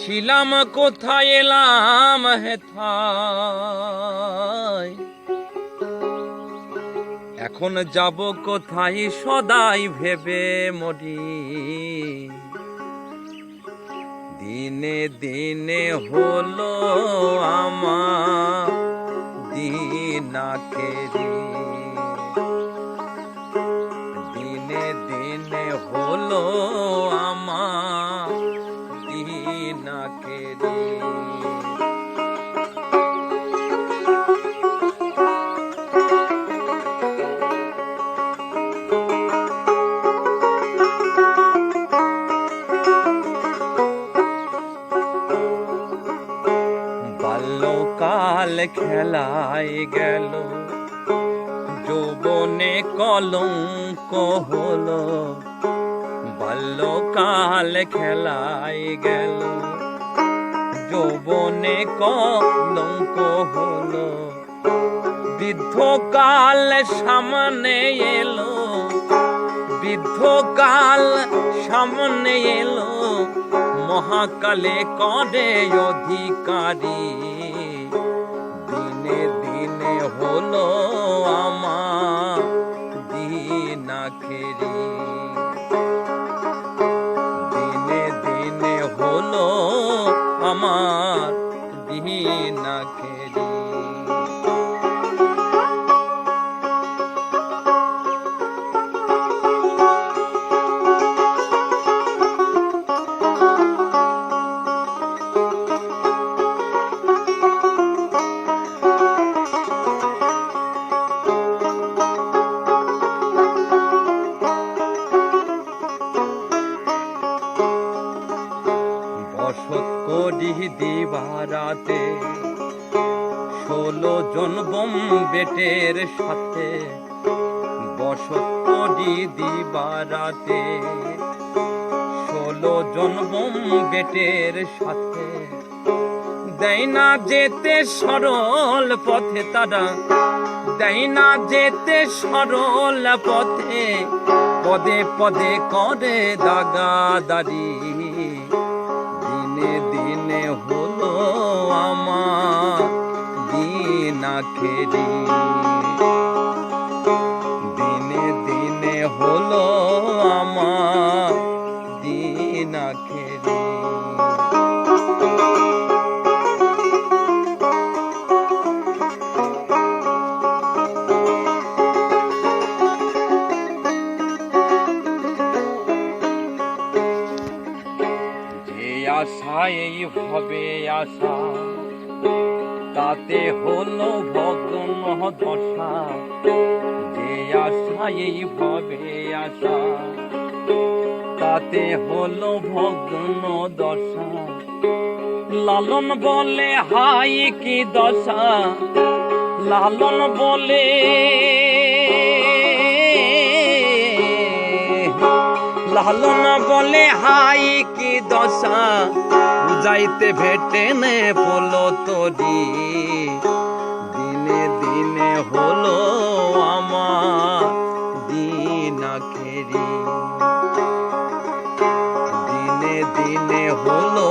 ছিলাম কোথায়, এলাম হেথায়? এখন যাব কোথায়, সদাই ভেবে মরি। দিনে দিনে হলো আমার দিন আখেরি দিনে দিনে হলো আখেরি বাল্যকাল খেলায় গেল যৌবনে কলঙ্ক হলো। বাল্যকাল খেলায় গেল। যৌবনে কলঙ্ক হলো। বৃদ্ধকাল সামনে এলো। বৃদ্ধকাল সামনে এলো। মহাকালে করে অধিকারী। দিনে দিনে হলো আমার দিন দিন করি দিবারাতে। ষোলো জন বোম বেটের সাথে বসত দিবারাতে। ষোলো জন বোম বেটের সাথে দেয় না যেতে সরল পথে তারা। দেয় না যেতে সরল পথে, পদে পদে করে দাগা দিনে আখেরি দিনে দিনে হলো আমার দিন আখেরি। আশা এই হবে আশা তাতে হলো ভগ্ন দশা। যে আশা এই হবে আশা, তাতে হলো ভগ্ন দশা। লালন বলে হাই কি দশা, লালন বলে লালন বলে, হাই, কি দশা? বুঝাইতে ভেটে নে পলো তরি। দিনে দিনে হলো আমার দিন আখেরি। দিনে দিনে হলো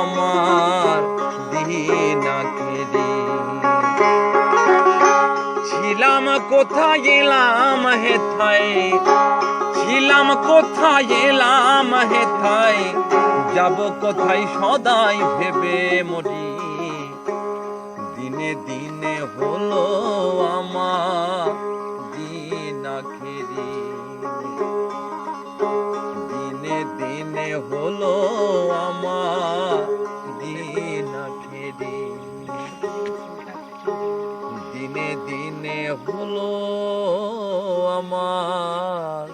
আমার দিন আখেরি। ছিলাম কোথায়, এলাম হেথায়। ছিলাম কোথায় এলাম হেথায় যাব কোথায় সদাই ভেবে মরি। দিনে দিনে হলো আমার দিন আখেরি। দিনে দিনে হলো আমার দিন দিনে দিনে হলো আমার